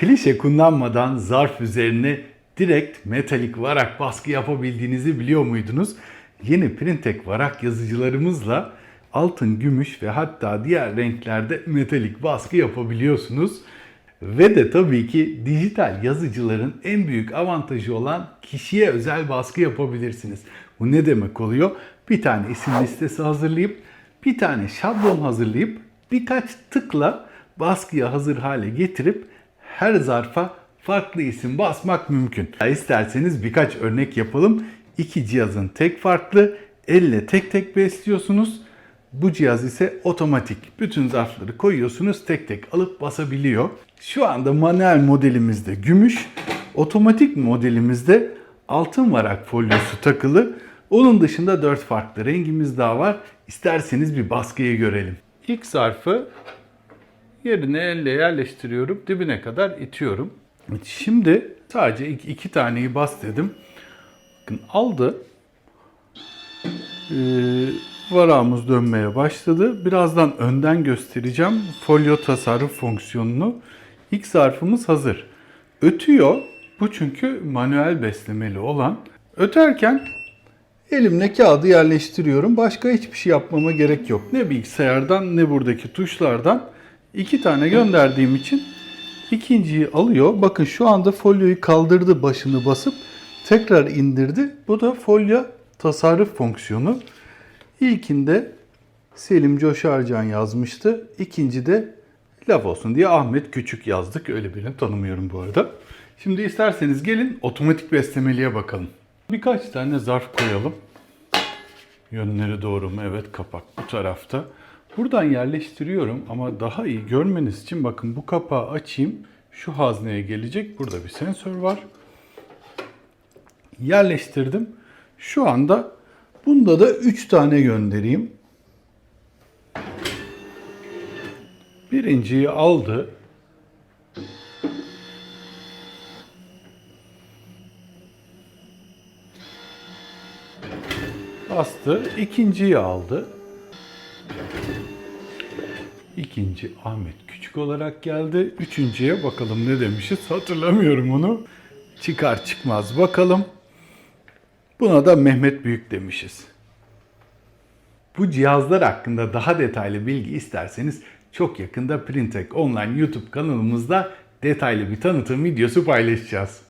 Klişe kullanmadan zarf üzerine direkt metalik varak baskı yapabildiğinizi biliyor muydunuz? Yeni Printek varak yazıcılarımızla altın, gümüş ve hatta diğer renklerde metalik baskı yapabiliyorsunuz. Ve de tabii ki dijital yazıcıların en büyük avantajı olan kişiye özel baskı yapabilirsiniz. Bu ne demek oluyor? Bir tane isim listesi hazırlayıp, bir tane şablon hazırlayıp, birkaç tıkla baskıya hazır hale getirip her zarfa farklı isim basmak mümkün. İsterseniz birkaç örnek yapalım. İki cihazın tek farklı, elle tek tek besliyorsunuz. Bu cihaz ise otomatik. Bütün zarfları koyuyorsunuz tek tek alıp basabiliyor. Şu anda manuel modelimizde gümüş, otomatik modelimizde altın varak folyosu takılı. Onun dışında 4 farklı rengimiz daha var. İsterseniz bir baskıyı görelim. İlk zarfı yerine elle yerleştiriyorum. Dibine kadar itiyorum. Şimdi sadece iki, iki taneyi bas dedim. Bakın aldı. Ee, varağımız dönmeye başladı. Birazdan önden göstereceğim folyo tasarruf fonksiyonunu. İlk zarfımız hazır. Ötüyor. Bu çünkü manuel beslemeli olan. Öterken elimle kağıdı yerleştiriyorum. Başka hiçbir şey yapmama gerek yok. Ne bilgisayardan ne buradaki tuşlardan. İki tane gönderdiğim için ikinciyi alıyor. Bakın şu anda folyoyu kaldırdı başını basıp tekrar indirdi. Bu da folyo tasarruf fonksiyonu. İlkinde Selim Coşarcan yazmıştı. İkinci de laf olsun diye Ahmet Küçük yazdık. Öyle birini tanımıyorum bu arada. Şimdi isterseniz gelin otomatik beslemeliye bakalım. Birkaç tane zarf koyalım. Yönleri doğru mu? Evet kapak bu tarafta. Buradan yerleştiriyorum ama daha iyi görmeniz için bakın bu kapağı açayım. Şu hazneye gelecek. Burada bir sensör var. Yerleştirdim. Şu anda bunda da 3 tane göndereyim. Birinciyi aldı. Bastı. İkinciyi aldı. İkinci Ahmet Küçük olarak geldi. Üçüncüye bakalım ne demişiz. Hatırlamıyorum onu. Çıkar çıkmaz bakalım. Buna da Mehmet Büyük demişiz. Bu cihazlar hakkında daha detaylı bilgi isterseniz çok yakında Printek Online YouTube kanalımızda detaylı bir tanıtım videosu paylaşacağız.